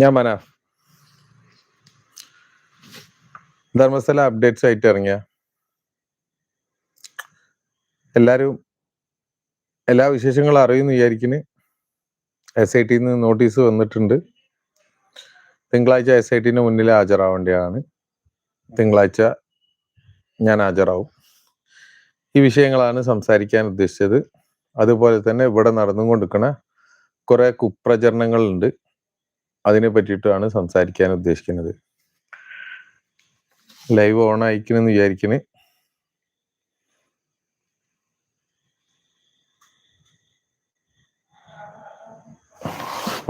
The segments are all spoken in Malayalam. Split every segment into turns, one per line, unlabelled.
ഞാൻ മനാഫ് ധർമ്മസ്ഥല അപ്ഡേറ്റ്സ് ആയിട്ട് ഇറങ്ങിയ. എല്ലാരും എല്ലാ വിശേഷങ്ങളും അറിയുന്നു വിചാരിക്കുന്നു. എസ് ഐ ടിന്ന് നോട്ടീസ് വന്നിട്ടുണ്ട്. തിങ്കളാഴ്ച എസ് ഐ ടിന് മുന്നിൽ ഹാജരാവേണ്ടതാണ്. തിങ്കളാഴ്ച ഞാൻ ഹാജരാവും. ഈ വിഷയങ്ങളാണ് സംസാരിക്കാൻ ഉദ്ദേശിച്ചത്. അതുപോലെ തന്നെ ഇവിടെ നടന്നുകൊണ്ടിരിക്കുന്ന കുറെ കുപ്രചരണങ്ങളുണ്ട്. അതിനെ പറ്റിയിട്ടാണ് സംസാരിക്കാൻ ഉദ്ദേശിക്കുന്നത്. ലൈവ് ഓൺ ആയിക്കണെന്ന് വിചാരിക്കണേ.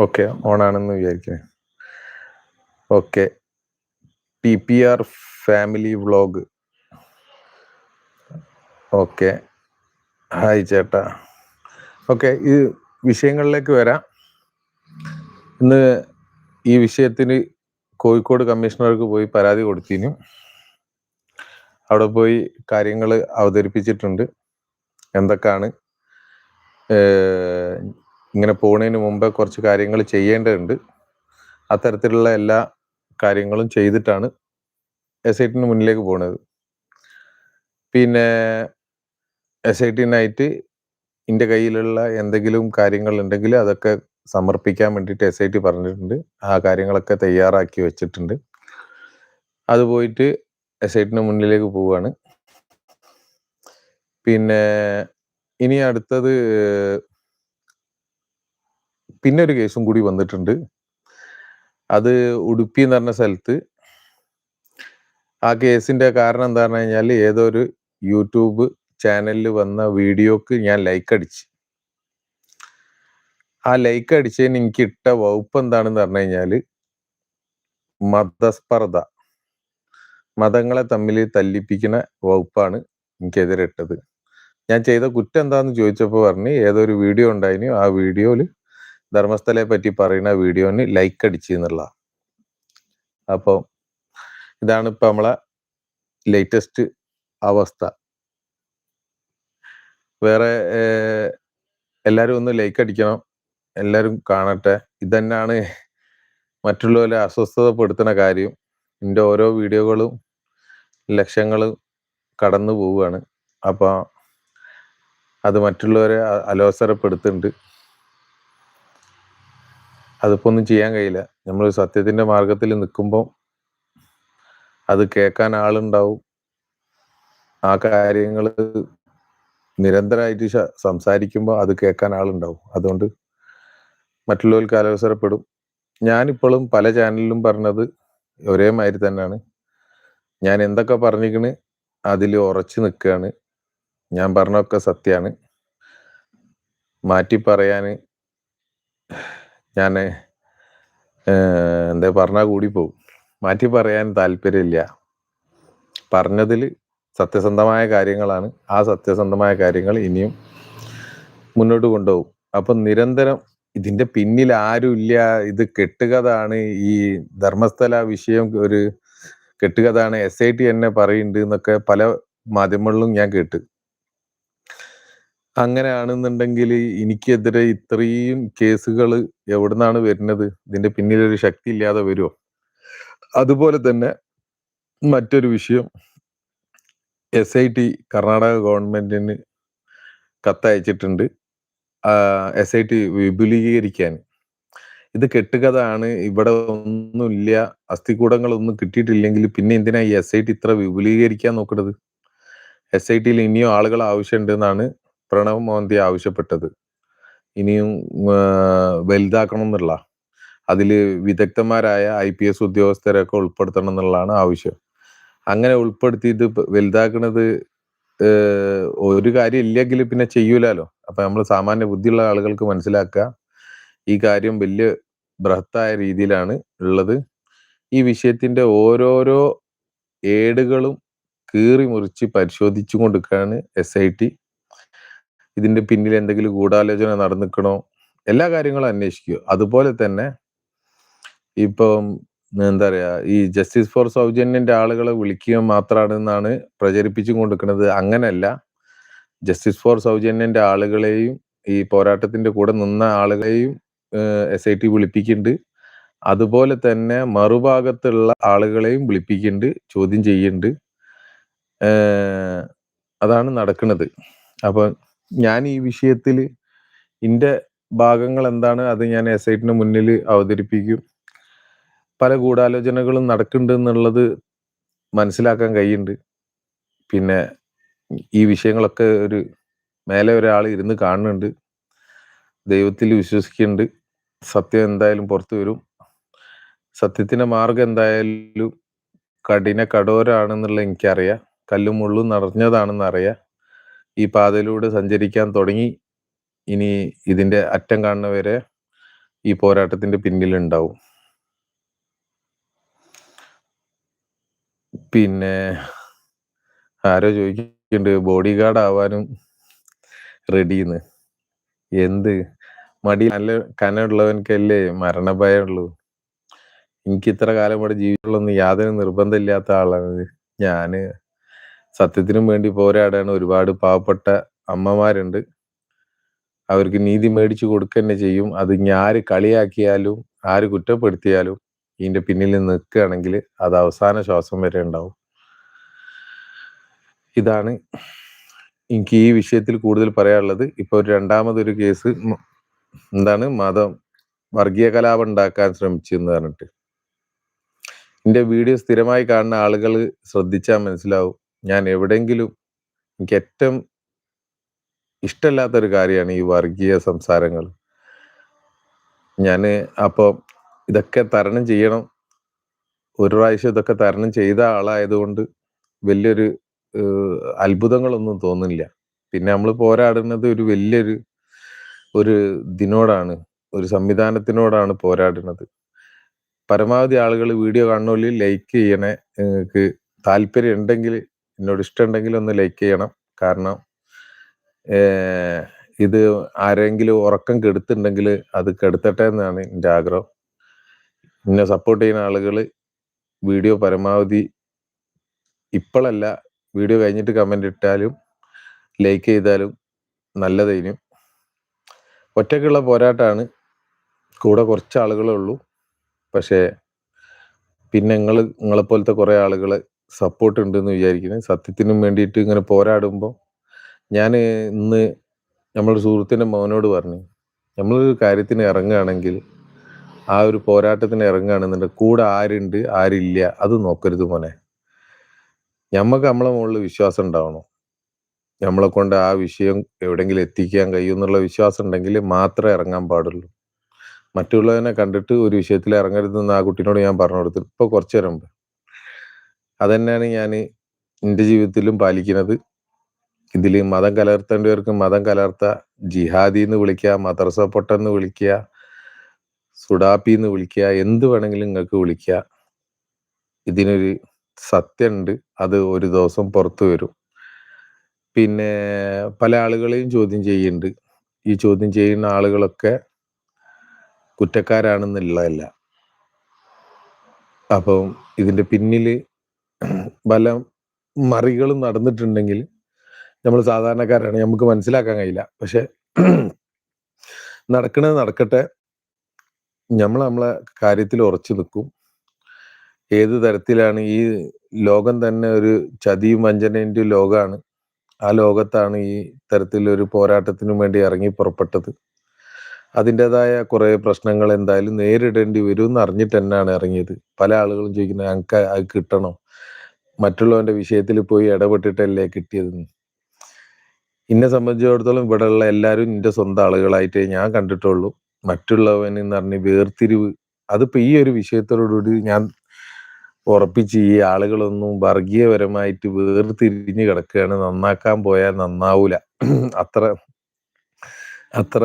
ഓക്കെ ഓൺ ആണെന്ന് വിചാരിക്കണേ. Okay P P R family vlog okay hi ചേട്ടാ. ഓക്കെ ഈ വിഷയങ്ങളിലേക്ക് വരാം. ഇന്ന് ഈ വിഷയത്തിന് കോഴിക്കോട് കമ്മീഷണർക്ക് പോയി പരാതി കൊടുത്തിനു. അവിടെ പോയി കാര്യങ്ങൾ അവതരിപ്പിച്ചിട്ടുണ്ട്. എന്തൊക്കെയാണ് ഇങ്ങനെ പോണതിന് മുമ്പ് കുറച്ച് കാര്യങ്ങൾ ചെയ്യേണ്ടതുണ്ട്. അത്തരത്തിലുള്ള എല്ലാ കാര്യങ്ങളും ചെയ്തിട്ടാണ് എസ് ഐ ടിന് മുന്നിലേക്ക് പോണത്. പിന്നെ എസ് ഐ ടിനായിട്ട് എന്റെ കയ്യിലുള്ള എന്തെങ്കിലും കാര്യങ്ങൾ ഉണ്ടെങ്കിൽ അതൊക്കെ സമർപ്പിക്കാൻ വേണ്ടിയിട്ട് എസ് ഐ ടി പറഞ്ഞിട്ടുണ്ട്. ആ കാര്യങ്ങളൊക്കെ തയ്യാറാക്കി വെച്ചിട്ടുണ്ട്. അത് പോയിട്ട് എസ് ഐ ടിന് മുന്നിലേക്ക് പോവുകയാണ് പിന്നെ ഇനി അടുത്തത് പിന്നെ ഒരു കേസും കൂടി വന്നിട്ടുണ്ട്. അത് ഉടുപ്പി എന്ന് പറഞ്ഞ സ്ഥലത്ത്. ആ കേസിന്റെ കാരണം എന്താ പറഞ്ഞു കഴിഞ്ഞാൽ ഏതോ ഒരു യൂട്യൂബ് ചാനലിൽ വന്ന വീഡിയോക്ക് ഞാൻ ലൈക്ക് അടിച്ച്. ആ ലൈക്ക് അടിച്ചതിന് എനിക്ക് ഇട്ട വകുപ്പ് എന്താണെന്ന് പറഞ്ഞു കഴിഞ്ഞാൽ മതസ്പർദ്ധ മതങ്ങളെ തമ്മിൽ തല്ലിപ്പിക്കുന്ന വകുപ്പാണ് എനിക്കെതിരെ ഇട്ടത്. ഞാൻ ചെയ്ത കുറ്റം എന്താന്ന് ചോദിച്ചപ്പോൾ പറഞ്ഞ് ഏതൊരു വീഡിയോ ഉണ്ടായിന് ആ വീഡിയോയിൽ ധർമ്മസ്ഥലയെ പറ്റി പറയുന്ന വീഡിയോന് ലൈക്ക് അടിച്ചു എന്നുള്ള. അപ്പോൾ ഇതാണ് ഇപ്പൊ നമ്മളെ ലേറ്റസ്റ്റ് അവസ്ഥ. വേറെ എല്ലാവരും ഒന്ന് ലൈക്ക് അടിക്കണം. എല്ലാരും കാണട്ടെ. ഇതന്നെയാണ് മറ്റുള്ളവരെ അസ്വസ്ഥതപ്പെടുത്തുന്ന കാര്യം. എന്റെ ഓരോ വീഡിയോകളും ലക്ഷങ്ങൾ കടന്നു പോവുകയാണ്. അപ്പോൾ അത് മറ്റുള്ളവരെ അലോസരപ്പെടുത്തുന്നുണ്ട്. അതിപ്പോൾ ഒന്നും ചെയ്യാൻ കഴിയില്ല. നമ്മൾ സത്യത്തിന്റെ മാർഗത്തിൽ നിൽക്കുമ്പോൾ അത് കേൾക്കാൻ ആളുണ്ടാവും. ആ കാര്യങ്ങൾ നിരന്തരമായിട്ട് സംസാരിക്കുമ്പോൾ അത് കേൾക്കാൻ ആളുണ്ടാവും. അതുകൊണ്ട് മറ്റുള്ളവർക്ക് അലോസരപ്പെടും ഞാനിപ്പോഴും പല ചാനലിലും പറഞ്ഞത് ഒരേ മാതിരി തന്നെയാണ്. ഞാൻ എന്തൊക്കെ പറഞ്ഞിരിക്കണ് അതിൽ ഉറച്ചു നിൽക്കുകയാണ്. ഞാൻ പറഞ്ഞൊക്കെ സത്യമാണ്. മാറ്റി പറയാൻ ഞാൻ എന്താ പറഞ്ഞാൽ കൂടി പോകും മാറ്റി പറയാൻ താല്പര്യമില്ല. പറഞ്ഞതിൽ സത്യസന്ധമായ കാര്യങ്ങളാണ്. ആ സത്യസന്ധമായ കാര്യങ്ങൾ ഇനിയും മുന്നോട്ട് കൊണ്ടുപോകും. അപ്പം നിരന്തരം ഇതിന്റെ പിന്നിൽ ആരുമില്ല ഇത് കെട്ടുകഥാണ് ഈ ധർമ്മസ്ഥല വിഷയം ഒരു കെട്ടുകഥാണ് എസ് ഐ ടി എന്നെ പറയുന്നുണ്ട് എന്നൊക്കെ പല മാധ്യമങ്ങളിലും ഞാൻ കേട്ട്. അങ്ങനെയാണെന്നുണ്ടെങ്കിൽ എനിക്കെതിരെ ഇത്രയും കേസുകൾ എവിടുന്നാണ് വരുന്നത്? ഇതിന്റെ പിന്നിലൊരു ശക്തി ഇല്ലാതെ വരുമോ അതുപോലെ തന്നെ മറ്റൊരു വിഷയം. എസ് ഐ ടി കർണാടക ഗവൺമെന്റിന് കത്തയച്ചിട്ടുണ്ട്. എസ് ഐ ടി വിപുലീകരിക്കാൻ. ഇത് കെട്ടുകഥയാണ്. ഇവിടെ ഒന്നുമില്ല. അസ്ഥികൂടങ്ങളൊന്നും കിട്ടിയിട്ടില്ലെങ്കിൽ പിന്നെ എന്തിനാ ഈ എസ് ഐ ടി ഇത്ര വിപുലീകരിക്കാൻ നോക്കുന്നത് എസ് ഐ ടിയിൽ ഇനിയും ആളുകൾ ആവശ്യമുണ്ട് എന്നാണ് പ്രണവ് മോഹന്തി ആവശ്യപ്പെട്ടത്. ഇനിയും വലുതാക്കണം എന്നുള്ള. അതിൽ വിദഗ്ധന്മാരായ ഐ പി എസ് ഉദ്യോഗസ്ഥരൊക്കെ ഉൾപ്പെടുത്തണം എന്നുള്ളതാണ് ആവശ്യം. അങ്ങനെ ഉൾപ്പെടുത്തിയിട്ട് വലുതാക്കുന്നത് ഒരു കാര്യം ഇല്ലെങ്കിൽ പിന്നെ ചെയ്യൂലല്ലോ അപ്പൊ നമ്മൾ സാമാന്യ ബുദ്ധിയുള്ള ആളുകൾക്ക് മനസ്സിലാക്കുക. ഈ കാര്യം വലിയ ബൃഹത്തായ രീതിയിലാണ് ഉള്ളത്. ഈ വിഷയത്തിന്റെ ഓരോരോ ഏടുകളും കീറി മുറിച്ച് പരിശോധിച്ചു കൊണ്ടിരിക്കുകയാണ് എസ് ഐ ടി ഇതിന്റെ പിന്നിൽ എന്തെങ്കിലും ഗൂഢാലോചന നടന്നിക്കണോ എല്ലാ കാര്യങ്ങളും അന്വേഷിക്കുക. അതുപോലെ തന്നെ ഇപ്പം എന്താ പറയാ ഈ ജസ്റ്റിസ് ഫോർ സൗജന്യന്റെ ആളുകളെ വിളിക്കുക മാത്രമാണെന്നാണ് പ്രചരിപ്പിച്ചു കൊണ്ടിരിക്കുന്നത്. അങ്ങനല്ല ജസ്റ്റിസ് ഫോർ സൗജന്യന്റെ ആളുകളെയും ഈ പോരാട്ടത്തിന്റെ കൂടെ നിന്ന ആളുകളെയും എസ് ഐ ടി വിളിപ്പിക്കുന്നുണ്ട്. അതുപോലെ തന്നെ മറുഭാഗത്തുള്ള ആളുകളെയും വിളിപ്പിക്കുന്നുണ്ട് ചോദ്യം ചെയ്യുന്നുണ്ട്. അതാണ് നടക്കുന്നത്. അപ്പൊ ഞാൻ ഈ വിഷയത്തിൽ ഇന്റെ ഭാഗങ്ങൾ എന്താണ്? അത് ഞാൻ എസ് ഐ ടിന് മുന്നിൽ അവതരിപ്പിക്കും. പല ഗൂഢാലോചനകളും നടക്കുന്നുണ്ട് എന്നുള്ളത് മനസ്സിലാക്കാൻ കഴിയുണ്ട് പിന്നെ ഈ വിഷയങ്ങളൊക്കെ ഒരു മേലെ ഒരാൾ ഇരുന്ന് കാണുന്നുണ്ട്. ദൈവത്തിൽ വിശ്വസിക്കുന്നുണ്ട്. സത്യം എന്തായാലും പുറത്തു വരും. സത്യത്തിന്റെ മാർഗം എന്തായാലും കഠിന കഠോരാണെന്നുള്ള എനിക്കറിയാം. കല്ലും മുള്ളും നിറഞ്ഞതാണെന്ന് അറിയാം ഈ പാതയിലൂടെ സഞ്ചരിക്കാൻ തുടങ്ങി. ഇനി ഇതിന്റെ അറ്റം കാണുന്നവരെ ഈ പോരാട്ടത്തിന്റെ പിന്നിലുണ്ടാവും. പിന്നെ ആരോ ചോദിക്കുന്നുണ്ട് ബോഡി ഗാർഡ് ആവാനും റെഡിന്ന് എന്ത്? മടി നല്ല കനമുള്ളവനക്കല്ലേ മരണഭയമുള്ളൂ. എനിക്ക് ഇത്ര കാലം ഇവിടെ ജീവിച്ചുള്ളൊന്നും യാതൊരു നിർബന്ധമില്ലാത്ത ആളാണ് ഞാൻ സത്യത്തിനും വേണ്ടി പോരാടാണ് ഒരുപാട് പാവപ്പെട്ട അമ്മമാരുണ്ട്. അവർക്ക് നീതി മേടിച്ചു കൊടുക്കുക തന്നെ ചെയ്യും. അത് ഇനി ആര് കളിയാക്കിയാലും ആര് കുറ്റപ്പെടുത്തിയാലും ഇതിന്റെ പിന്നിൽ നിന്ന് നിൽക്കുകയാണെങ്കിൽ അത് അവസാന ശ്വാസം വരെ ഉണ്ടാവും. ഇതാണ് എനിക്ക് ഈ വിഷയത്തിൽ കൂടുതൽ പറയാനുള്ളത്. ഇപ്പൊ ഒരു രണ്ടാമതൊരു കേസ് എന്താണ് മതം വർഗീയ കലാപം ഉണ്ടാക്കാൻ ശ്രമിച്ചു എന്ന് പറഞ്ഞിട്ട്. എന്റെ വീഡിയോ സ്ഥിരമായി കാണുന്ന ആളുകൾ ശ്രദ്ധിച്ചാൽ മനസ്സിലാവും. ഞാൻ എവിടെങ്കിലും എനിക്ക് ഏറ്റവും ഇഷ്ടമല്ലാത്തൊരു കാര്യമാണ് ഈ വർഗീയ സംസാരങ്ങൾ. ഞാൻ അപ്പോൾ ഇതൊക്കെ തരണം ചെയ്യണം. ഒരു പ്രാവശ്യം ഇതൊക്കെ തരണം ചെയ്ത ആളായതുകൊണ്ട് വലിയൊരു അത്ഭുതങ്ങളൊന്നും തോന്നില്ല പിന്നെ നമ്മൾ പോരാടുന്നത് ഒരു വലിയൊരു ഒരു ഇതിനോടാണ് ഒരു സംവിധാനത്തിനോടാണ് പോരാടുന്നത്. പരമാവധി ആളുകൾ വീഡിയോ കാണുന്നതിൽ ലൈക്ക് ചെയ്യണേ നിങ്ങൾക്ക് താല്പര്യം ഉണ്ടെങ്കിൽ എന്നോട് ഇഷ്ടമുണ്ടെങ്കിൽ ഒന്ന് ലൈക്ക് ചെയ്യണം. കാരണം ഇത് ആരെങ്കിലും ഉറക്കം കെടുത്തുണ്ടെങ്കിൽ അത് കെടുത്തട്ടെ എന്നാണ് എന്റെ ആഗ്രഹം. എന്നെ സപ്പോർട്ട് ചെയ്യുന്ന ആളുകൾ വീഡിയോ പരമാവധി ഇപ്പോഴല്ല വീഡിയോ കഴിഞ്ഞിട്ട് കമന്റ് ഇട്ടാലും ലൈക്ക് ചെയ്താലും നല്ലതേനും. ഒറ്റയ്ക്കുള്ള പോരാട്ടമാണ് കൂടെ കുറച്ച് ആളുകളേ ഉള്ളൂ. പക്ഷേ പിന്നെ നിങ്ങൾ നിങ്ങളെപ്പോലത്തെ കുറേ ആളുകൾ സപ്പോർട്ട് ഉണ്ടെന്ന് വിചാരിക്കുന്നത് സത്യത്തിനും വേണ്ടിയിട്ട് ഇങ്ങനെ പോരാടുമ്പോൾ ഞാൻ ഇന്ന് നമ്മുടെ സുഹൃത്തിന്റെ മോനോട് പറഞ്ഞു. നമ്മളൊരു കാര്യത്തിന് ഇറങ്ങുകയാണെങ്കിൽ ആ ഒരു പോരാട്ടത്തിന് ഇറങ്ങുകയാണെന്നുണ്ടെങ്കിൽ കൂടെ ആരുണ്ട്? ആരില്ല? അത് നോക്കരുത് മോനെ. ഞമ്മക്ക് നമ്മളെ മുകളിൽ വിശ്വാസം ഉണ്ടാവണം. നമ്മളെ കൊണ്ട് ആ വിഷയം എവിടെങ്കിലും എത്തിക്കാൻ കഴിയും എന്നുള്ള വിശ്വാസം ഉണ്ടെങ്കിൽ മാത്രമേ ഇറങ്ങാൻ പാടുള്ളൂ. മറ്റുള്ളവനെ കണ്ടിട്ട് ഒരു വിഷയത്തിൽ ഇറങ്ങരുതെന്ന് ആ കുട്ടീനോട് ഞാൻ പറഞ്ഞു കൊടുത്തു. ഇപ്പൊ കുറച്ചു നേരം മുമ്പ്. അതന്നെയാണ് ഞാൻ എന്റെ ജീവിതത്തിലും പാലിക്കുന്നത്. ഇതിൽ മതം കലർത്തേണ്ടവർക്ക് മതം കലർത്ത. ജിഹാദി എന്ന് വിളിക്കുക മദ്രസ പൊട്ടെന്ന് വിളിക്കുക സുഡാപ്പി എന്ന് വിളിക്കുക എന്ത് വേണമെങ്കിലും നിങ്ങൾക്ക് വിളിക്കുക ഇതിനൊരു സത്യമുണ്ട് അത് ഒരു ദിവസം പുറത്തു വരും. പിന്നെ പല ആളുകളെയും ചോദ്യം ചെയ്യുന്നുണ്ട് ഈ ചോദ്യം ചെയ്യുന്ന ആളുകളൊക്കെ കുറ്റക്കാരാണെന്നുള്ളതല്ല. അപ്പം ഇതിന്റെ പിന്നിൽ പല മറികളും നടന്നിട്ടുണ്ടെങ്കിൽ നമ്മൾ സാധാരണക്കാരാണ് നമുക്ക് മനസ്സിലാക്കാൻ കഴിയില്ല. പക്ഷെ നടക്കണത് നടക്കട്ടെ നമ്മൾ നമ്മളെ കാര്യത്തിൽ ഉറച്ചു നിൽക്കും ഏത് തരത്തിലാണ് ഈ ലോകം തന്നെ ഒരു ചതിയും വഞ്ചനയുടെ ലോകമാണ് ആ ലോകത്താണ് ഈ തരത്തിലൊരു പോരാട്ടത്തിനു വേണ്ടി ഇറങ്ങി പുറപ്പെട്ടത്. അതിന്റെതായ കുറെ പ്രശ്നങ്ങൾ എന്തായാലും നേരിടേണ്ടി വരും എന്ന് അറിഞ്ഞിട്ട് തന്നെയാണ് ഇറങ്ങിയത്. പല ആളുകളും ചോദിക്കുന്നത് ഞങ്ങൾക്ക് അത് കിട്ടണോ? മറ്റുള്ളവന്റെ വിഷയത്തിൽ പോയി ഇടപെട്ടിട്ടല്ലേ കിട്ടിയത് എന്നെ സംബന്ധിച്ചിടത്തോളം ഇവിടെയുള്ള എല്ലാവരും എന്റെ സ്വന്തം ആളുകളായിട്ടേ ഞാൻ കണ്ടിട്ടുള്ളൂ. മറ്റുള്ളവൻ എന്ന് പറഞ്ഞ് വേർതിരിവ്. അതിപ്പോ ഈ ഒരു വിഷയത്തോടുകൂടി ഞാൻ ഉറപ്പിച്ച് ഈ ആളുകളൊന്നും വർഗീയപരമായിട്ട് വേർതിരിഞ്ഞ് കിടക്കുകയാണ്. നന്നാക്കാൻ പോയാൽ നന്നാവൂല. അത്ര അത്ര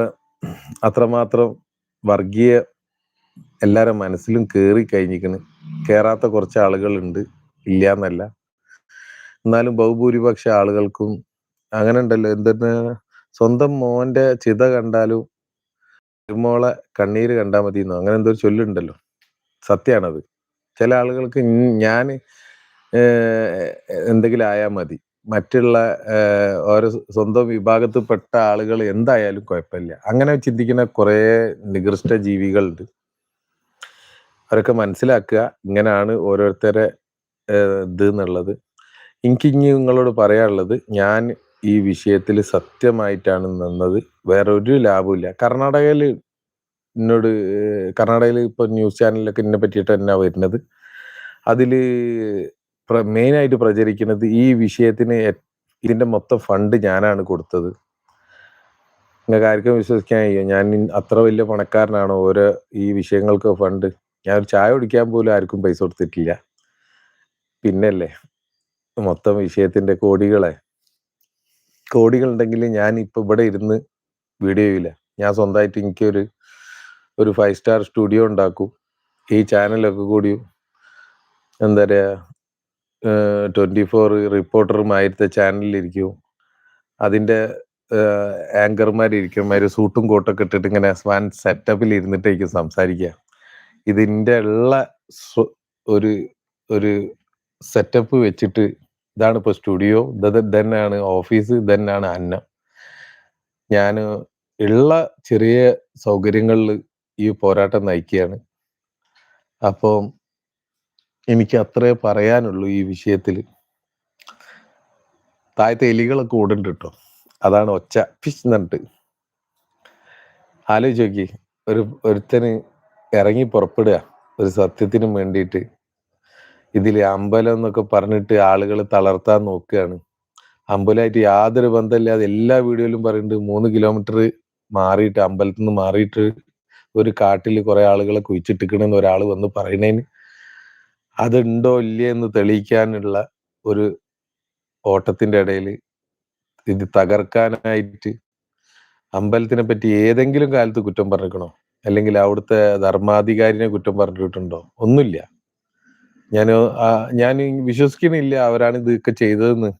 അത്രമാത്രം വർഗീയ എല്ലാവരും മനസ്സിലും കേറി കഴിഞ്ഞിരിക്കുന്നു കേറാത്ത കുറച്ച് ആളുകളുണ്ട്. ഇല്ല എന്നല്ല എന്നാലും ബഹുഭൂരിപക്ഷ ആളുകൾക്കും അങ്ങനെ ഉണ്ടല്ലോ എന്തെന്ന് സ്വന്തം മോന്റെ ചിത കണ്ടാലും മോളെ കണ്ണീര് കണ്ടാൽ മതി എന്നോ അങ്ങനെ എന്തോ ഒരു ചൊല്ലുണ്ടല്ലോ. സത്യമാണത് ചില ആളുകൾക്ക് ഞാൻ എന്തെങ്കിലും ആയാൽ മതി. മറ്റുള്ള ഓരോ സ്വന്തം വിഭാഗത്തിൽപ്പെട്ട ആളുകൾ എന്തായാലും കുഴപ്പമില്ല. അങ്ങനെ ചിന്തിക്കുന്ന കുറേ നികൃഷ്ട ജീവികളുണ്ട്. അവരൊക്കെ മനസ്സിലാക്കുക ഇങ്ങനെയാണ് ഓരോരുത്തരെ ഇത് എന്നുള്ളത്. എനിക്ക് ഇനി നിങ്ങളോട് പറയാനുള്ളത് ഞാൻ ഈ വിഷയത്തിൽ സത്യമായിട്ടാണ് നിന്നത്. വേറെ ഒരു ലാഭമില്ല കർണാടകയിൽ എന്നോട് കർണാടകയിൽ ഇപ്പൊ ന്യൂസ് ചാനലിലൊക്കെ എന്നെ പറ്റിയിട്ട് തന്നെ വരുന്നത്. അതിൽ മെയിനായിട്ട് പ്രചരിക്കുന്നത് ഈ വിഷയത്തിന് ഇതിന്റെ മൊത്തം ഫണ്ട് ഞാനാണ് കൊടുത്തത്. നിങ്ങൾക്ക് ആർക്കും വിശ്വസിക്കാൻ കഴിയും. ഞാൻ അത്ര വലിയ പണക്കാരനാണ്. ഓരോ ഈ വിഷയങ്ങൾക്ക് ഫണ്ട്. ഞാൻ ഒരു ചായ കുടിക്കാൻ പോലും ആർക്കും പൈസ കൊടുത്തിട്ടില്ല. പിന്നല്ലേ മൊത്തം വിഷയത്തിന്റെ കോടികളെ കോടികൾ ഉണ്ടെങ്കിൽ ഞാൻ ഇപ്പൊ ഇവിടെ ഇരുന്ന് വീഡിയോ ഇല്ല ഞാൻ സ്വന്തമായിട്ട് എനിക്കൊരു ഒരു ഫൈവ് സ്റ്റാർ സ്റ്റുഡിയോ ഉണ്ടാക്കും. ഈ ചാനലൊക്കെ കൂടി എന്താ പറയാ ട്വന്റി ഫോർ റിപ്പോർട്ടറും ആയിരത്തെ ചാനലിലിരിക്കും അതിന്റെ ആങ്കർമാരിരിക്കും ഒരു സൂട്ടും കോട്ടൊക്കെ ഇട്ടിട്ട് ഇങ്ങനെ സ്വാൻ സെറ്റപ്പിൽ ഇരുന്നിട്ടായിരിക്കും സംസാരിക്കുക ഇതിന്റെ ഉള്ള ഒരു ഒരു സെറ്റപ്പ് വെച്ചിട്ട് ഇതാണ് ഇപ്പൊ സ്റ്റുഡിയോ ഇത് തന്നെയാണ് ഓഫീസ് തന്നെയാണ് അന്നം. ഞാൻ ഉള്ള ചെറിയ സൗകര്യങ്ങളിൽ ഈ പോരാട്ടം നയിക്കുകയാണ്. അപ്പോൾ എനിക്ക് അത്രേ പറയാനുള്ളൂ ഈ വിഷയത്തിൽ. താഴത്തെ എലികളൊക്കെ ഓടുന്നുണ്ട് കേട്ടോ. അതാണ് ഒച്ച. ഫിഷ് എന്നിട്ട് ആലോചിച്ച് നോക്കി. ഒരു ഒരുത്തന് ഇറങ്ങി പുറപ്പെടുക. ഒരു സത്യത്തിനും വേണ്ടിയിട്ട്. ഇതിൽ അമ്പലം എന്നൊക്കെ പറഞ്ഞിട്ട് ആളുകൾ തളർത്താൻ നോക്കുകയാണ് അമ്പലമായിട്ട് യാതൊരു ബന്ധമില്ലാതെ എല്ലാ വീഡിയോയിലും പറയുന്നുണ്ട് മൂന്ന് കിലോമീറ്റർ മാറിയിട്ട് അമ്പലത്തിൽ നിന്ന് മാറിയിട്ട് ഒരു കാട്ടിൽ കുറെ ആളുകളെ കുഴിച്ചിട്ടിക്കണെന്ന് ഒരാൾ വന്ന് പറയുന്നതിന് അതുണ്ടോ ഇല്ലേ എന്ന് തെളിയിക്കാനുള്ള ഒരു ഓട്ടത്തിന്റെ ഇടയിൽ ഇത് തകർക്കാനായിട്ട് അമ്പലത്തിനെ പറ്റി ഏതെങ്കിലും കാലത്ത് കുറ്റം പറഞ്ഞിരിക്കണോ? അല്ലെങ്കിൽ അവിടുത്തെ ധർമാധികാരിനെ കുറ്റം പറഞ്ഞിട്ടുണ്ടോ? ഒന്നുമില്ല. ഞാൻ ഞാൻ വിശ്വസിക്കുന്നില്ല അവരാണ് ഇതൊക്കെ ചെയ്തതെന്ന്.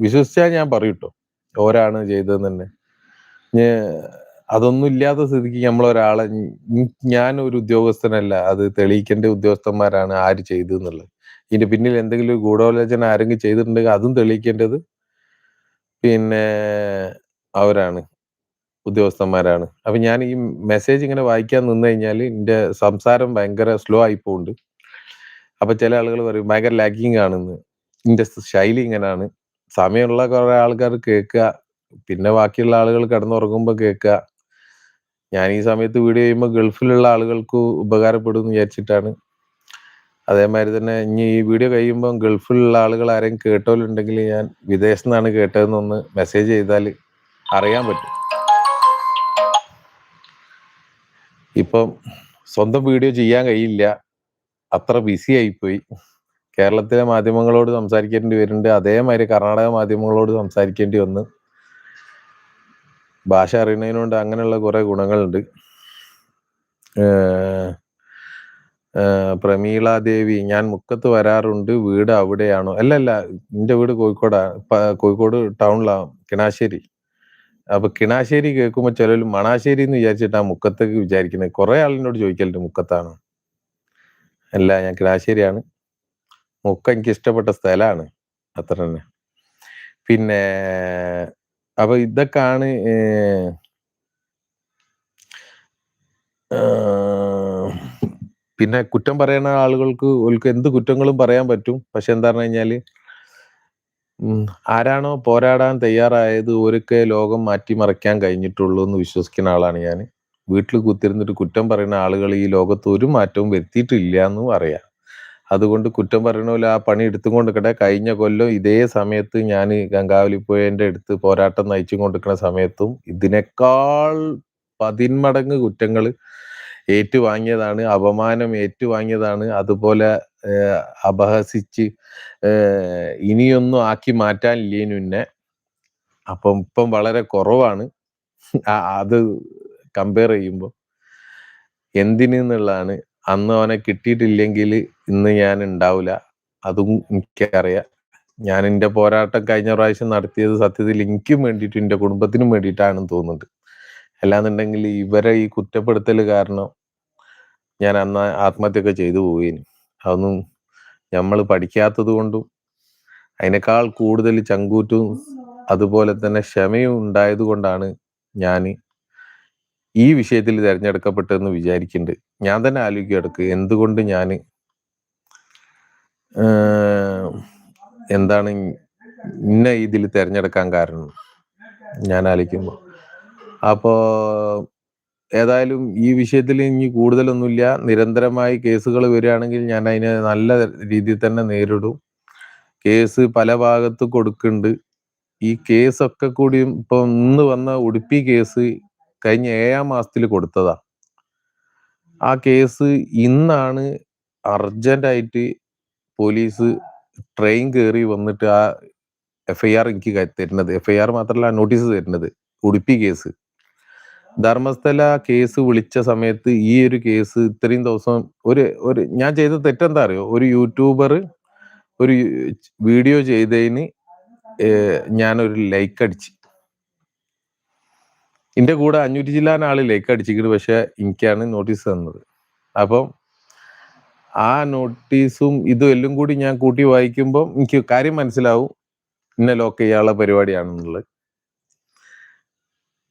വിശ്വസിച്ചാൽ ഞാൻ പറയൂട്ടോ ഓരാണ് ചെയ്തതെന്ന് തന്നെ അതൊന്നും ഇല്ലാത്ത സ്ഥിതിക്ക് നമ്മളൊരാളെ ഞ- ഞാൻ ഒരു ഉദ്യോഗസ്ഥനല്ല. അത് തെളിയിക്കേണ്ട ഉദ്യോഗസ്ഥന്മാരാണ് ആര് ചെയ്തു എന്നുള്ളത് ഇതിന്റെ പിന്നിൽ എന്തെങ്കിലും ഗൂഢാലോചന ആരെങ്കിലും ചെയ്തിട്ടുണ്ടെങ്കിൽ അതും തെളിയിക്കേണ്ടത് പിന്നെ അവരാണ്. ഉദ്യോഗസ്ഥന്മാരാണ്. അപ്പൊ ഞാൻ ഈ മെസ്സേജ് ഇങ്ങനെ വായിക്കാൻ നിന്ന് കഴിഞ്ഞാൽ എന്റെ സംസാരം ഭയങ്കര സ്ലോ ആയി പോകുന്നുണ്ട് അപ്പൊ ചില ആളുകൾ പറയും ഭയങ്കര ലാഗിങ് ആണെന്ന്. ഇൻഡസ്ട്രി ശൈലി ഇങ്ങനെയാണ് സമയമുള്ള കുറെ ആൾക്കാർ കേൾക്കുക പിന്നെ ബാക്കിയുള്ള ആളുകൾ കിടന്നുറങ്ങുമ്പോൾ കേൾക്കുക ഞാൻ ഈ സമയത്ത് വീഡിയോ ചെയ്യുമ്പോൾ ഗൾഫിലുള്ള ആളുകൾക്ക് ഉപകാരപ്പെടും എന്ന് വിചാരിച്ചിട്ടാണ്. അതേമാതിരി തന്നെ ഇനി ഈ വീഡിയോ കഴിയുമ്പോൾ ഗൾഫിലുള്ള ആളുകൾ ആരെയും കേട്ടോലുണ്ടെങ്കിൽ ഞാൻ വിദേശത്ത് നിന്നാണ് കേട്ടതെന്നൊന്ന് മെസ്സേജ് ചെയ്താൽ അറിയാൻ പറ്റും. ഇപ്പം സ്വന്തം വീഡിയോ ചെയ്യാൻ കഴിയില്ല. അത്ര ബിസി ആയിപ്പോയി. കേരളത്തിലെ മാധ്യമങ്ങളോട് സംസാരിക്കേണ്ടി വരുന്നുണ്ട്. അതേമാതിരി കർണാടക മാധ്യമങ്ങളോട് സംസാരിക്കേണ്ടി വന്ന്. ഭാഷ അറിയുന്നതിനോണ്ട് അങ്ങനെയുള്ള കുറെ ഗുണങ്ങളുണ്ട്. പ്രമീള ദേവി ഞാൻ മുക്കത്ത് വരാറുണ്ട്. വീട് അവിടെയാണോ? അല്ല അല്ല എന്റെ വീട് കോഴിക്കോടാ. കോഴിക്കോട് ടൗണിലാണ് കിണാശ്ശേരി. അപ്പൊ കിണാശ്ശേരി കേൾക്കുമ്പോ ചിലർ മണാശ്ശേരി എന്ന് വിചാരിച്ചിട്ടാണ് മുക്കത്തേക്ക് വിചാരിക്കുന്നത് കുറെ ആളിനോട് ചോദിക്കലുണ്ട് മുക്കത്താണ്? അല്ല ഞാൻ കിടാശ്ശേരിയാണ് മുക്ക എനിക്ക് ഇഷ്ടപ്പെട്ട സ്ഥലമാണ് അത്ര തന്നെ. പിന്നെ അപ്പൊ ഇതൊക്കെയാണ് പിന്നെ കുറ്റം പറയുന്ന ആളുകൾക്ക് ഓൽക്ക് എന്ത് കുറ്റങ്ങളും പറയാൻ പറ്റും? പക്ഷെ എന്താ പറഞ്ഞു കഴിഞ്ഞാൽ ആരാണോ പോരാടാൻ തയ്യാറായത് ഒരുക്കെ ലോകം മാറ്റിമറിക്കാൻ കഴിഞ്ഞിട്ടുള്ളൂ എന്ന് വിശ്വസിക്കുന്ന ആളാണ് ഞാൻ വീട്ടിൽ കുത്തിരുന്നിട്ട് കുറ്റം പറയുന്ന ആളുകൾ ഈ ലോകത്ത് ഒരു മാറ്റവും വരുത്തിയിട്ടില്ല എന്നും അറിയാം അതുകൊണ്ട് കുറ്റം പറയുന്ന പോലെ ആ പണി എടുത്തും കൊണ്ടിരിക്കട്ടെ കഴിഞ്ഞ കൊല്ലം ഇതേ സമയത്ത് ഞാൻ ഗംഗാവലിപ്പുഴന്റെ അടുത്ത് പോരാട്ടം നയിച്ചും കൊണ്ടിരിക്കുന്ന സമയത്തും ഇതിനേക്കാൾ പതിന്മടങ്ങ് കുറ്റങ്ങൾ ഏറ്റുവാങ്ങിയതാണ് അപമാനം ഏറ്റുവാങ്ങിയതാണ്. അതുപോലെ അപഹസിച്ച് ഇനിയൊന്നും ആക്കി മാറ്റാനില്ലേനു എന്നെ. അപ്പം ഇപ്പം വളരെ കുറവാണ്. അത് കമ്പയർ ചെയ്യുമ്പോൾ എന്തിന് എന്നുള്ളതാണ് അന്ന് അവനെ കിട്ടിയിട്ടില്ലെങ്കിൽ ഇന്ന് ഞാൻ ഉണ്ടാവില്ല അതും എനിക്കറിയാം. ഞാൻ എന്റെ പോരാട്ടം കഴിഞ്ഞ പ്രാവശ്യം നടത്തിയത് സത്യത്തിൽ എനിക്കും വേണ്ടിയിട്ട് എന്റെ കുടുംബത്തിനും വേണ്ടിയിട്ടാണെന്ന് തോന്നുന്നുണ്ട്. അല്ലാന്നുണ്ടെങ്കിൽ ഇവരെ ഈ കുറ്റപ്പെടുത്തൽ കാരണം ഞാൻ അന്ന് ആത്മഹത്യയൊക്കെ ചെയ്തു പോവുകയും അതൊന്നും നമ്മൾ പഠിക്കാത്തത് കൊണ്ടും അതിനേക്കാൾ കൂടുതൽ ചങ്കൂറ്റും അതുപോലെ തന്നെ ക്ഷമയും ഉണ്ടായത് കൊണ്ടാണ് ഞാൻ ഈ വിഷയത്തിൽ തിരഞ്ഞെടുക്കപ്പെട്ടെന്ന് വിചാരിക്കുന്നുണ്ട്. ഞാൻ തന്നെ ആലോചിക്കുക എന്തുകൊണ്ട് ഞാൻ എന്താണ് ഇന്ന ഇതിൽ തിരഞ്ഞെടുക്കാൻ കാരണം ഞാൻ ആലോചിക്കുമ്പോൾ അപ്പോ ഏതായാലും ഈ വിഷയത്തിൽ ഇനി കൂടുതലൊന്നുമില്ല നിരന്തരമായി കേസുകൾ വരികയാണെങ്കിൽ ഞാൻ അതിനെ നല്ല രീതിയിൽ തന്നെ നേരിടും. കേസ് പല ഭാഗത്ത് കൊടുക്കുന്നുണ്ട് ഈ കേസൊക്കെ കൂടിയും ഇപ്പം ഇന്ന് വന്ന ഉടുപ്പി കേസ് കഴിഞ്ഞ ഏഴാം മാസത്തിൽ കൊടുത്തതാ. ആ കേസ് ഇന്നാണ് അർജന്റായിട്ട് പോലീസ് ട്രെയിൻ കയറി വന്നിട്ട് ആ എഫ്ഐആർ എനിക്ക് ക തരുന്നത്. എഫ്ഐആർ മാത്രമല്ല നോട്ടീസ് തരുന്നത്. ഉടുപ്പി കേസ്. ധർമ്മസ്ഥല കേസ് വിളിച്ച സമയത്ത് ഈ ഒരു കേസ് ഇത്രയും ദിവസം ഒരു ഒരു ഞാൻ ചെയ്ത തെറ്റെന്താ അറിയോ? ഒരു യൂട്യൂബർ ഒരു വീഡിയോ ചെയ്തതിന് ഞാനൊരു ലൈക്ക് അടിച്ച്. ഇന്റെ കൂടെ 500 ചില്ലാനം ആൾ ലേക്ക് അടിച്ചിട്ട് പക്ഷെ എനിക്കാണ് നോട്ടീസ് തന്നത്. അപ്പം ആ നോട്ടീസും ഇതും എല്ലാം കൂടി ഞാൻ കൂട്ടി വായിക്കുമ്പോൾ എനിക്ക് കാര്യം മനസ്സിലാവും. ഇന്ന ലോക്ക് ചെയ്യാനുള്ള പരിപാടിയാണെന്നുള്ളത്.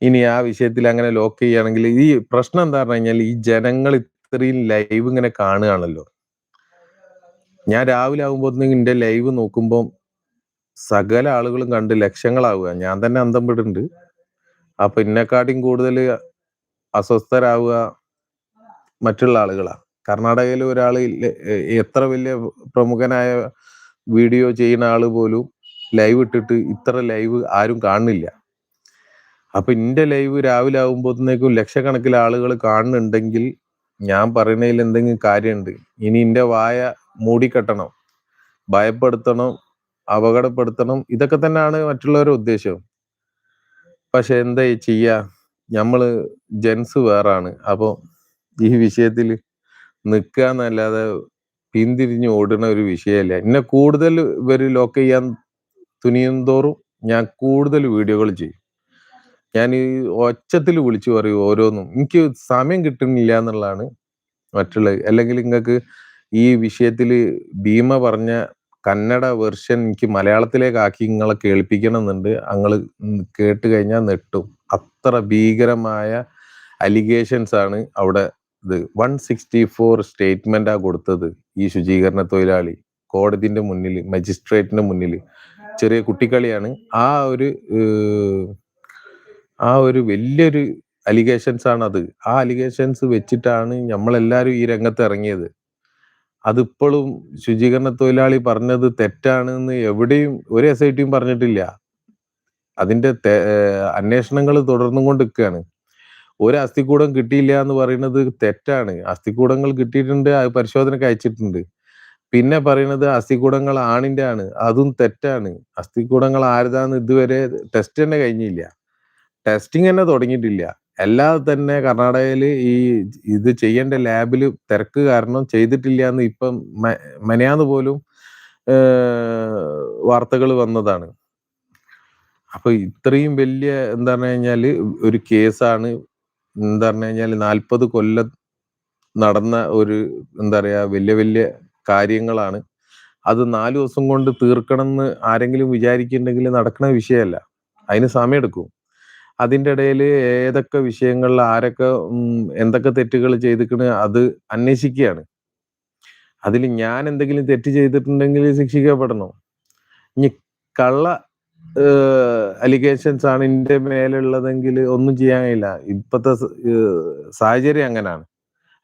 ഇനി ആ വിഷയത്തിൽ അങ്ങനെ ലോക്ക് ചെയ്യുകയാണെങ്കിൽ ഈ പ്രശ്നം എന്താ പറഞ്ഞു കഴിഞ്ഞാൽ ഈ ജനങ്ങൾ ഇത്രയും ലൈവ് ഇങ്ങനെ കാണുകയാണല്ലോ. ഞാൻ രാവിലെ ആകുമ്പോൾ ഇന്റെ ലൈവ് നോക്കുമ്പോൾ സകല ആളുകളും കണ്ട് ലക്ഷങ്ങളാവുക. ഞാൻ തന്നെ അന്തം വിടുന്നുണ്ട്. അപ്പൊ ഇന്നെക്കാട്ടിയും കൂടുതൽ അസ്വസ്ഥരാവുക മറ്റുള്ള ആളുകളാണ് കർണാടകയിൽ ഒരാൾ എത്ര വലിയ പ്രമുഖനായ വീഡിയോ ചെയ്യുന്ന ആൾ പോലും ലൈവ് ഇട്ടിട്ട് ഇത്ര ലൈവ് ആരും കാണുന്നില്ല. അപ്പൊ ഇന്റെ ലൈവ് രാവിലെ ആകുമ്പോഴത്തേക്കും ലക്ഷക്കണക്കിന് ആളുകൾ കാണുന്നുണ്ടെങ്കിൽ ഞാൻ പറയുന്നതിൽ എന്തെങ്കിലും കാര്യമുണ്ട്. ഇനി ഇന്റെ വായ മൂടിക്കെട്ടണം. ഭയപ്പെടുത്തണം. അപകടപ്പെടുത്തണം. ഇതൊക്കെ തന്നെയാണ് മറ്റുള്ളവരുടെ ഉദ്ദേശം. പക്ഷെ എന്താ ചെയ്യാ? ഞമ്മൾ ജെൻസ് വേറാണ്. അപ്പൊ ഈ വിഷയത്തിൽ നിൽക്കാന്നല്ലാതെ പിന്തിരിഞ്ഞ് ഓടുന്ന ഒരു വിഷയമല്ല. എന്നെ കൂടുതൽ ഇവർ ലോക്ക് ചെയ്യാൻ തുനിയും തോറും ഞാൻ കൂടുതൽ വീഡിയോകൾ ചെയ്യും. ഞാൻ ഈ ഒച്ചത്തിൽ വിളിച്ചു പറയും ഓരോന്നും. എനിക്ക് സമയം കിട്ടുന്നില്ല എന്നുള്ളതാണ് മറ്റുള്ള അല്ലെങ്കിൽ നിങ്ങൾക്ക് ഈ വിഷയത്തിൽ ഭീമ പറഞ്ഞ കന്നഡ വെർഷൻ എനിക്ക് മലയാളത്തിലേക്ക് ആക്കി നിങ്ങളെ കേൾപ്പിക്കണം എന്നുണ്ട്. അങ്ങൾ കേട്ട് കഴിഞ്ഞാൽ നെട്ടും. അത്ര ഭീകരമായ അലിഗേഷൻസ് ആണ് അവിടെ ഇത്. 164 സ്റ്റേറ്റ്മെന്റാ കൊടുത്തത് ഈ ശുചീകരണ തൊഴിലാളി. കോടതിന്റെ മുന്നിൽ മജിസ്ട്രേറ്റിന്റെ മുന്നിൽ ചെറിയ കുട്ടിക്കളിയാണ്. ആ ഒരു ആ ഒരു വലിയൊരു അലിഗേഷൻസ് ആണ് അത് ആ അലിഗേഷൻസ് വെച്ചിട്ടാണ് നമ്മളെല്ലാവരും ഈ രംഗത്ത് ഇറങ്ങിയത്. അതിപ്പോഴും ശുചീകരണ തൊഴിലാളി പറഞ്ഞത് തെറ്റാണെന്ന് എവിടെയും ഒരു എസ് ഐ ടിയും പറഞ്ഞിട്ടില്ല. അതിന്റെ അന്വേഷണങ്ങൾ തുടർന്നും കൊണ്ടിരിക്കുകയാണ്. ഒരു അസ്ഥികൂടം കിട്ടിയില്ല എന്ന് പറയുന്നത് തെറ്റാണ്. അസ്ഥികൂടങ്ങൾ കിട്ടിയിട്ടുണ്ട്. അത് പരിശോധനയ്ക്ക് അയച്ചിട്ടുണ്ട്. പിന്നെ പറയുന്നത് അസ്ഥികൂടങ്ങൾ ആണിന്റെ ആണ്. അതും തെറ്റാണ്. അസ്ഥികൂടങ്ങൾ ആരതാന്ന് ഇതുവരെ ടെസ്റ്റ് തന്നെ കഴിഞ്ഞില്ല. ടെസ്റ്റിംഗ് തന്നെ തുടങ്ങിയിട്ടില്ല. അല്ലാതെ തന്നെ കർണാടകയിൽ ഈ ഇത് ചെയ്യേണ്ട ലാബിൽ തിരക്ക് കാരണം ചെയ്തിട്ടില്ല എന്ന് ഇപ്പം മനയാന്ന് പോലും വാർത്തകൾ വന്നതാണ്. അപ്പൊ ഇത്രയും വലിയ എന്താ പറഞ്ഞു കഴിഞ്ഞാൽ ഒരു കേസാണ്. എന്താ പറഞ്ഞു കഴിഞ്ഞാൽ 40 കൊല്ലം നടന്ന ഒരു എന്താ പറയാ വലിയ വലിയ കാര്യങ്ങളാണ്. അത് നാല് ദിവസം കൊണ്ട് തീർക്കണം എന്ന് ആരെങ്കിലും വിചാരിക്കുന്നുണ്ടെങ്കിൽ നടക്കുന്ന വിഷയമല്ല. അതിന് സമയമെടുക്കും. അതിന്റെ ഇടയിൽ ഏതൊക്കെ വിഷയങ്ങളിൽ ആരൊക്കെ എന്തൊക്കെ തെറ്റുകൾ ചെയ്തിക്കണ് അത് അന്വേഷിക്കുകയാണ്. അതിൽ ഞാൻ എന്തെങ്കിലും തെറ്റ് ചെയ്തിട്ടുണ്ടെങ്കിൽ ശിക്ഷിക്കപ്പെടണം. ഇനി കള്ള അലിഗേഷൻസ് ആണ് എന്റെ മേലുള്ളതെങ്കിൽ ഒന്നും ചെയ്യാൻ കഴിയില്ല. ഇപ്പത്തെ സ് സാഹചര്യം അങ്ങനാണ്.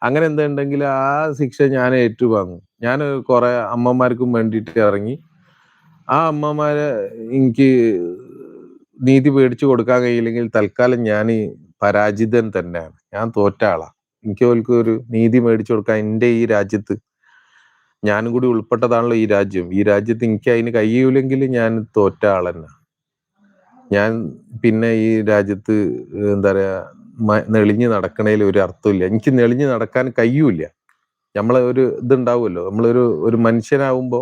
അങ്ങനെ എന്തുണ്ടെങ്കിൽ ആ ശിക്ഷ ഞാൻ ഏറ്റുവാങ്ങും. ഞാൻ കുറെ അമ്മമാർക്കും വേണ്ടിയിട്ട് ഇറങ്ങി. ആ അമ്മമാരെ എനിക്ക് നീതി മേടിച്ചു കൊടുക്കാൻ കഴിയില്ലെങ്കിൽ തൽക്കാലം ഞാൻ പരാജിതൻ തന്നെയാണ്. ഞാൻ തോറ്റ ആളാണ് എനിക്ക് അവർക്ക് ഒരു നീതി മേടിച്ചു കൊടുക്കാൻ എന്റെ ഈ രാജ്യത്ത് ഞാനും കൂടി ഉൾപ്പെട്ടതാണല്ലോ ഈ രാജ്യം. ഈ രാജ്യത്ത് എനിക്ക് അതിന് കഴിയൂലെങ്കിൽ ഞാൻ തോറ്റ ആൾ തന്നെ ഞാൻ പിന്നെ ഈ രാജ്യത്ത് എന്താ പറയുക നെളിഞ്ഞ് നടക്കണേൽ ഒരു അർത്ഥമില്ല. എനിക്ക് നെളിഞ്ഞ് നടക്കാൻ കഴിയൂല. നമ്മളെ ഒരു ഇതുണ്ടാവുമല്ലോ. നമ്മളൊരു ഒരു മനുഷ്യനാവുമ്പോ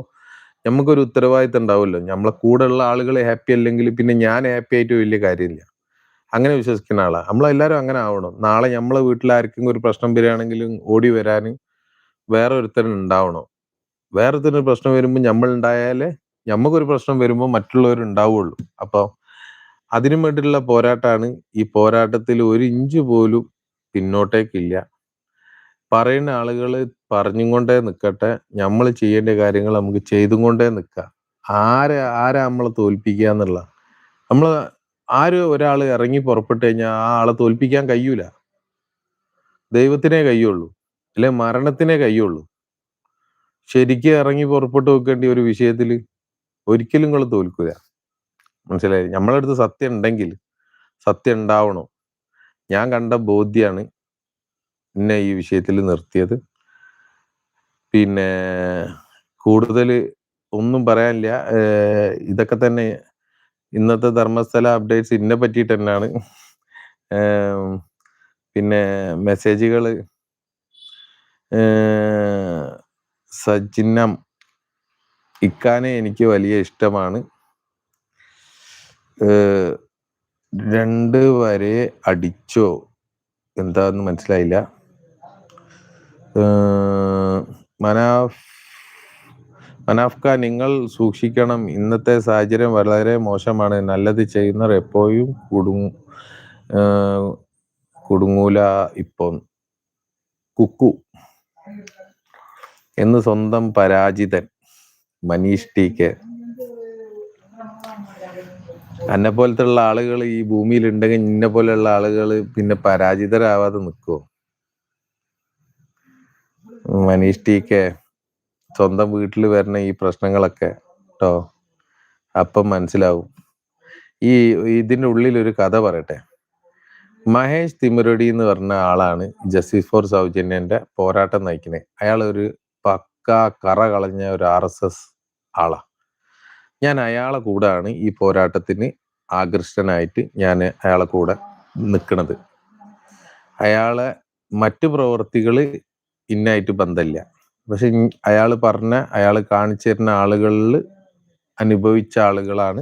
നമുക്കൊരു ഉത്തരവാദിത്തം ഉണ്ടാവുമല്ലോ. നമ്മളെ കൂടെ ഉള്ള ആളുകൾ ഹാപ്പി അല്ലെങ്കിൽ പിന്നെ ഞാൻ ഹാപ്പി ആയിട്ട് വലിയ കാര്യമില്ല. അങ്ങനെ വിശ്വസിക്കുന്ന ആളാ. നമ്മളെല്ലാവരും അങ്ങനെ ആവണം. നാളെ നമ്മളെ വീട്ടിൽ ആർക്കെങ്കിലും ഒരു പ്രശ്നം വരികയാണെങ്കിലും ഓടി വരാന് വേറെ ഒരുത്തൻ ഉണ്ടാവണം. വേറെ ഒരുത്തന് പ്രശ്നം വരുമ്പോൾ നമ്മൾ ഉണ്ടായാലേ നമുക്കൊരു പ്രശ്നം വരുമ്പോൾ മറ്റുള്ളവർ ഉണ്ടാവുള്ളൂ. അപ്പൊ അതിനു വേണ്ടിയിട്ടുള്ള പോരാട്ടമാണ്. ഈ പോരാട്ടത്തിൽ ഒരു ഇഞ്ച് പോലും പിന്നോട്ടേക്കില്ല പറയുന്ന ആളുകൾ പറഞ്ഞും കൊണ്ടേ നിൽക്കട്ടെ നമ്മൾ ചെയ്യേണ്ട കാര്യങ്ങൾ നമുക്ക് ചെയ്തും കൊണ്ടേ നിൽക്കാം ആരെ ആരെ നമ്മളെ തോൽപ്പിക്കുക എന്നുള്ള. നമ്മൾ ആര് ഒരാൾ ഇറങ്ങി പുറപ്പെട്ട് കഴിഞ്ഞാൽ ആ ആളെ തോൽപ്പിക്കാൻ കഴിയൂല. ദൈവത്തിനെ കഴിയുള്ളൂ. അല്ലെ മരണത്തിനെ കഴിയുള്ളൂ. ശരിക്കും ഇറങ്ങി പുറപ്പെട്ട് വെക്കേണ്ട ഒരു വിഷയത്തിൽ ഒരിക്കലും നിങ്ങൾ തോൽക്കുക മനസ്സിലായി? നമ്മളടുത്ത് സത്യം ഉണ്ടെങ്കിൽ സത്യം ഉണ്ടാവണം ഞാൻ കണ്ട ബോധ്യാണ് എന്നെ ഈ വിഷയത്തിൽ നിർത്തിയത്. പിന്നെ കൂടുതൽ ഒന്നും പറയാനില്ല. ഇതൊക്കെ തന്നെ ഇന്നത്തെ ധർമ്മസ്ഥല അപ്ഡേറ്റ്സ് ഇന്നെ പറ്റിയിട്ട് തന്നെയാണ് പിന്നെ മെസ്സേജുകൾ സജിനം ഇക്കാനെ എനിക്ക് വലിയ ഇഷ്ടമാണ്. രണ്ട് വരെ അടിച്ചോ എന്താന്ന് മനസ്സിലായില്ല. മനാഫ് മനാഫ്ക നിങ്ങൾ സൂക്ഷിക്കണം. ഇന്നത്തെ സാഹചര്യം വളരെ മോശമാണ്. നല്ലത് ചെയ്യുന്നവർ എപ്പോഴും കുടുങ്ങു കുടുങ്ങൂല ഇപ്പം. കുക്കു എന്ന് സ്വന്തം പരാജിതൻ മനീഷ് ടി കെ. എന്നെ പോലത്തെ ഉള്ള ആളുകൾ ഈ ഭൂമിയിൽ ഉണ്ടെങ്കിൽ ഇന്നെ പോലെയുള്ള ആളുകൾ പിന്നെ പരാജിതരാവാതെ നിൽക്കുമോ മനീഷ് ടി കെ സ്വന്തം വീട്ടിൽ വരുന്ന ഈ പ്രശ്നങ്ങളൊക്കെ കേട്ടോ അപ്പം മനസ്സിലാവും. ഈ ഇതിന്റെ ഉള്ളിൽ ഒരു കഥ പറയട്ടെ. മഹേഷ് തിമുരടി എന്ന് പറഞ്ഞ ആളാണ് ജസ്റ്റിസ് ഫോർ സൗജന്യന്റെ പോരാട്ടം നയിക്കുന്നത് അയാൾ ഒരു പക്ക കറ കളഞ്ഞ ഒരു ആർ എസ് എസ് ആളാ. ഞാൻ അയാളെ കൂടാണ് ഈ പോരാട്ടത്തിന് ആകൃഷ്ടനായിട്ട് ഞാൻ അയാളെ കൂടെ നിൽക്കുന്നത് അയാളെ മറ്റു പ്രവർത്തികൾ ഇന്നായിട്ട് ബന്ധമില്ല. പക്ഷെ അയാൾ പറഞ്ഞ അയാൾ കാണിച്ചു തരുന്ന ആളുകളിൽ അനുഭവിച്ച ആളുകളാണ്.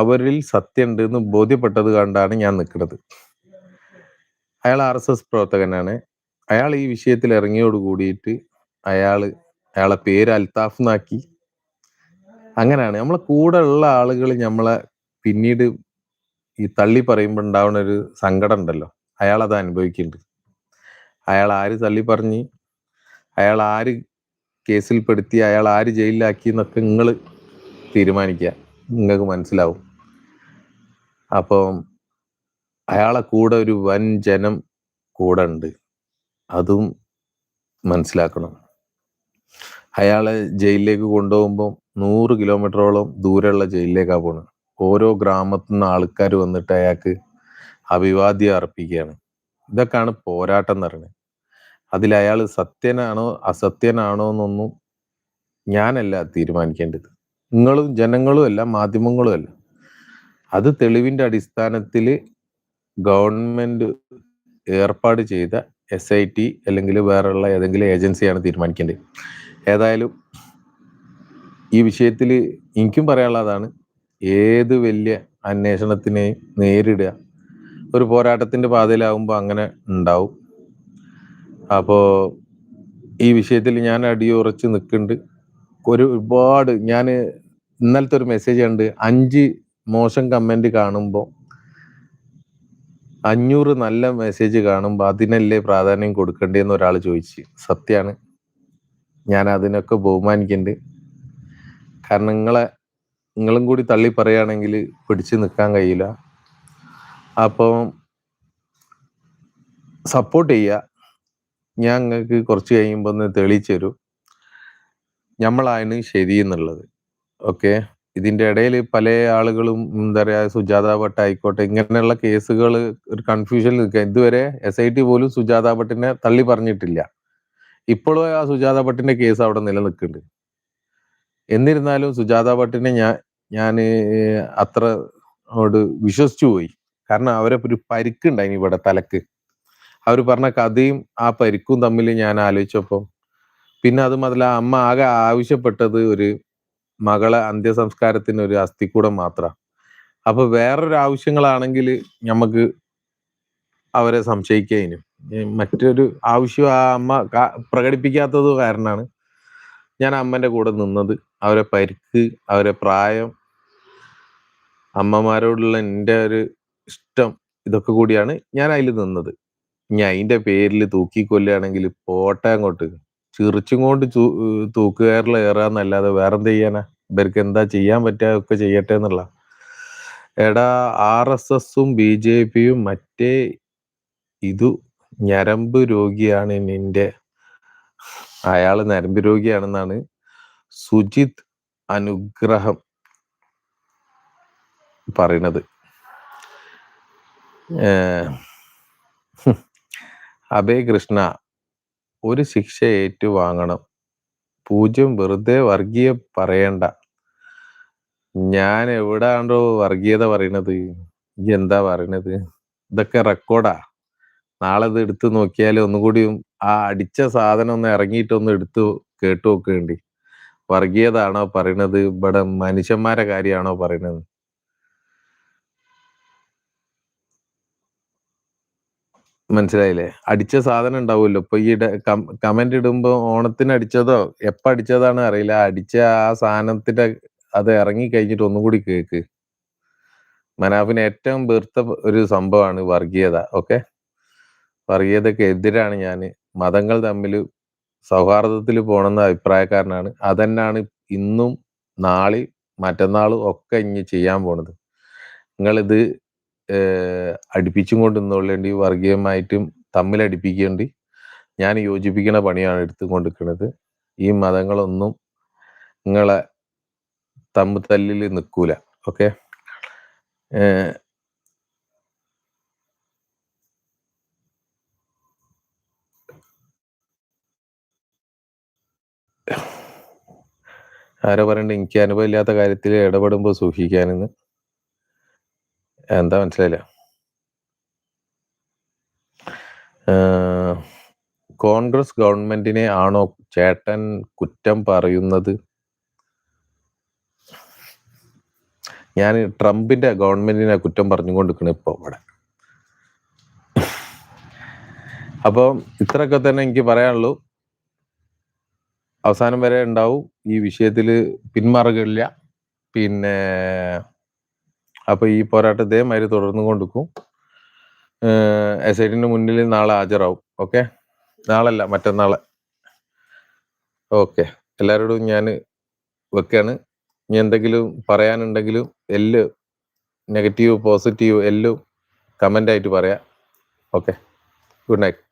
അവരിൽ സത്യം ഉണ്ട് എന്ന് ബോധ്യപ്പെട്ടത് കണ്ടാണ് ഞാൻ നിൽക്കുന്നത്. അയാൾ ആർ എസ് എസ് പ്രവർത്തകനാണ്. അയാൾ ഈ വിഷയത്തിൽ ഇറങ്ങിയോട് കൂടിയിട്ട് അയാൾ അയാളെ പേര് അൽത്താഫ് എന്നാക്കി അങ്ങനെയാണ്. നമ്മളെ കൂടെ ഉള്ള ആളുകൾ നമ്മളെ പിന്നീട് ഈ തള്ളി പറയുമ്പോൾ ഉണ്ടാവുന്ന ഒരു സങ്കടം ഉണ്ടല്ലോ. അയാൾ അത് അനുഭവിക്കുന്നുണ്ട്. അയാൾ ആര് തള്ളി പറഞ്ഞ്? അയാൾ ആര് കേസിൽ കേസിൽപ്പെടുത്തി അയാൾ ആര് ജയിലിലാക്കി? എന്നൊക്കെ നിങ്ങൾ തീരുമാനിക്കുക നിങ്ങൾക്ക് മനസ്സിലാവും. അപ്പം അയാളെ കൂടെ ഒരു വൻ ജനം കൂടെ ഉണ്ട്. അതും മനസ്സിലാക്കണം. അയാളെ ജയിലിലേക്ക് കൊണ്ടുപോകുമ്പോൾ നൂറ് കിലോമീറ്ററോളം ദൂരെയുള്ള ജയിലിലേക്കാണ് പോണത്. ഓരോ ഗ്രാമത്തിൽ നിന്ന് ആൾക്കാർ വന്നിട്ട് അയാൾക്ക് അഭിവാദ്യം അർപ്പിക്കുകയാണ് ഇതൊക്കെയാണ് പോരാട്ടം എന്ന് പറയുന്നത്. അതിൽ അയാൾ സത്യനാണോ അസത്യനാണോ എന്നൊന്നും ഞാനല്ല തീരുമാനിക്കേണ്ടത്. നിങ്ങളും ജനങ്ങളും അല്ല മാധ്യമങ്ങളും അല്ല. അത് തെളിവിന്റെ അടിസ്ഥാനത്തിൽ ഗവൺമെന്റ് ഏർപ്പാട് ചെയ്ത എസ് ഐ ടി അല്ലെങ്കിൽ വേറെയുള്ള ഏതെങ്കിലും ഏജൻസിയാണ് തീരുമാനിക്കേണ്ടത്. ഏതായാലും ഈ വിഷയത്തിൽ എനിക്കും പറയാനുള്ളതാണ് ഏത് വലിയ അന്വേഷണത്തിനെയും നേരിടുക. ഒരു പോരാട്ടത്തിന്റെ പാതയിലാവുമ്പോൾ അങ്ങനെ ഉണ്ടാവും. അപ്പോൾ ഈ വിഷയത്തിൽ ഞാൻ അടിയുറച്ച് നിൽക്കുന്നുണ്ട്. ഒരു ഒരുപാട് ഞാൻ ഇന്നലത്തെ ഒരു മെസ്സേജ് ഉണ്ട് അഞ്ച് മോശം കമന്റ് കാണുമ്പോൾ അഞ്ഞൂറ് നല്ല മെസ്സേജ് കാണുമ്പോൾ അതിനല്ലേ പ്രാധാന്യം കൊടുക്കേണ്ടതെന്ന് ഒരാൾ ചോദിച്ചു. സത്യമാണ് ഞാൻ അതിനൊക്കെ ബഹുമാനിക്കുന്നുണ്ട്. കാരണം നിങ്ങളെ നിങ്ങളും കൂടി തള്ളി പറയുകയാണെങ്കിൽ പിടിച്ചു നിൽക്കാൻ കഴിയില്ല. അപ്പം സപ്പോർട്ട് ചെയ്യുക. ഞാൻ നിങ്ങൾക്ക് കുറച്ച് കഴിയുമ്പോൾ ഒന്ന് തെളിയിച്ചു തരും. നമ്മളാണ് ശരി എന്നുള്ളത്. ഓക്കെ? ഇതിന്റെ ഇടയിൽ പല ആളുകളും എന്താ പറയാ സുജാത ഭട്ട് ആയിക്കോട്ടെ ഇങ്ങനെയുള്ള കേസുകൾ ഒരു കൺഫ്യൂഷൻ നിൽക്കുക. ഇതുവരെ എസ് ഐ ടി പോലും സുജാത ഭട്ടിനെ തള്ളി പറഞ്ഞിട്ടില്ല. ഇപ്പോഴും ആ സുജാത ഭട്ടിന്റെ കേസ് അവിടെ നിലനിൽക്കുന്നുണ്ട്. എന്നിരുന്നാലും സുജാത ഭട്ടിനെ ഞാൻ ഞാൻ അത്ര വിശ്വസിച്ചു പോയി. കാരണം അവരെ ഒരു പരിക്കുണ്ടായിനി ഇവിടെ തലക്ക്. അവർ പറഞ്ഞ കഥയും ആ പരിക്കും തമ്മിൽ ഞാൻ ആലോചിച്ചപ്പം പിന്നെ അത് മുതല അമ്മ ആകെ ആവശ്യപ്പെട്ടത് ഒരു മകളെ അന്ത്യസംസ്കാരത്തിന് ഒരു അസ്ഥിക്കൂടം മാത്രം. അപ്പൊ വേറൊരു ആവശ്യങ്ങളാണെങ്കിൽ നമുക്ക് അവരെ സംശയിക്കാനും മറ്റൊരു ആവശ്യം ആ അമ്മ പ്രകടിപ്പിക്കാത്തത് കാരണമാണ് ഞാൻ അമ്മന്റെ കൂടെ നിന്നത്. അവരെ പരിക്ക് അവരെ പ്രായം അമ്മമാരോടുള്ള എന്റെ ഒരു ഇഷ്ടം ഇതൊക്കെ കൂടിയാണ് ഞാൻ അതിൽ നിന്നത്. ഇനി അതിന്റെ പേരിൽ തൂക്കിക്കൊല്ലുകയാണെങ്കിൽ പോട്ടെ അങ്ങോട്ട്. ചിറിച്ചും കൊണ്ട് ചൂ- ഏറാന്നല്ലാതെ വേറെ വേറെന്ത് ചെയ്യാനാ? ഇവർക്ക് എന്താ ചെയ്യാൻ പറ്റുക ഒക്കെ ചെയ്യട്ടെ എന്നുള്ള. എടാ ആർ എസ് എസും ബി ജെ പിയും മറ്റേ ഇതു ഞരമ്പ് രോഗിയാണ് നിന്റെ. അയാൾ ഞരമ്പ് രോഗിയാണെന്നാണ് സുജിത് അനുഗ്രഹം പറയണത് ഏഹ് അഭയ് കൃഷ്ണ ഒരു ശിക്ഷ ഏറ്റുവാങ്ങണം. പൂജ്യം വെറുതെ വർഗീയ പറയണ്ട. ഞാൻ എവിടാണ്ടോ വർഗീയത പറയണത്? എന്താ പറയണത്? ഇതൊക്കെ റെക്കോർഡാ. നാളെ ഇത് എടുത്തു നോക്കിയാൽ ഒന്നുകൂടി ആ അടിച്ച സാധനം ഒന്ന് ഇറങ്ങിയിട്ടൊന്ന് എടുത്ത് കേട്ടു നോക്കേണ്ടി. വർഗീയതാണോ പറയണത്? ഇവിടെ മനുഷ്യന്മാരെ കാര്യമാണോ പറയണത്? മനസ്സിലായില്ലേ? അടിച്ച സാധനം ഉണ്ടാവുമല്ലോ. ഇപ്പൊ ഈ കമന്റ് ഇടുമ്പോ ഓണത്തിന് അടിച്ചതോ എപ്പ അടിച്ചതാണ് അറിയില്ല. അടിച്ച ആ സാധനത്തിന്റെ അത് ഇറങ്ങി കഴിഞ്ഞിട്ട് ഒന്നും കൂടി കേക്ക്. മനാഫിന് ഏറ്റവും വെറുത്ത ഒരു സംഭവമാണ് വർഗീയത ഓക്കെ? വർഗീയതക്ക് എതിരാണ് ഞാൻ മതങ്ങൾ തമ്മിൽ സൗഹാർദ്ദത്തിൽ പോകണമെന്ന അഭിപ്രായക്കാരനാണ്. അതന്നാണ് ഇന്നും നാളെ മറ്റന്നാളും ഒക്കെ ഇനി ചെയ്യാൻ പോണത്. നിങ്ങളിത് അടുപ്പിച്ചും കൊണ്ട് നിന്നുകൊള്ളേണ്ടി വർഗീയമായിട്ടും തമ്മിൽ അടുപ്പിക്കേണ്ടി ഞാൻ യോജിപ്പിക്കുന്ന പണിയാണ് എടുത്തു കൊണ്ടിരിക്കുന്നത് ഈ മതങ്ങളൊന്നും നിങ്ങളെ തമ്മു തല്ലിൽ നിൽക്കൂല. ഓക്കെ? ആരോ പറയണ്ട? എനിക്ക് അനുഭവം ഇല്ലാത്ത കാര്യത്തിൽ ഇടപെടുമ്പോൾ സൂക്ഷിക്കാനെന്ന്. എന്താ മനസ്സിലായില്ല. കോൺഗ്രസ് ഗവൺമെന്റിനെ ആണോ ചേട്ടൻ കുറ്റം പറയുന്നത്? ഞാൻ ട്രംപിന്റെ ഗവൺമെന്റിനെ കുറ്റം പറഞ്ഞുകൊണ്ടിരിക്കണ ഇപ്പൊ അവിടെ അപ്പോൾ ഇത്രയൊക്കെ തന്നെ എനിക്ക് പറയാനുള്ളൂ. അവസാനം വരെ ഉണ്ടാവും ഈ വിഷയത്തിൽ പിന്മാറുകയില്ല. പിന്നെ അപ്പൊ ഈ പോരാട്ടം ഇതേമാതിരി തുടർന്നു കൊണ്ടിരിക്കും. എസ് ഐ ടിന്റെ മുന്നിൽ നാളെ ഹാജരാവും. ഓക്കെ? നാളല്ല മറ്റന്നാളെ. ഓക്കെ. എല്ലാവരോടും ഞാൻ വെക്കാണ്. ഇനി എന്തെങ്കിലും പറയാനുണ്ടെങ്കിലും എല്ലാം നെഗറ്റീവ് പോസിറ്റീവ് എല്ലാം കമന്റ് ആയിട്ട് പറയാം. ഓക്കെ? Good night.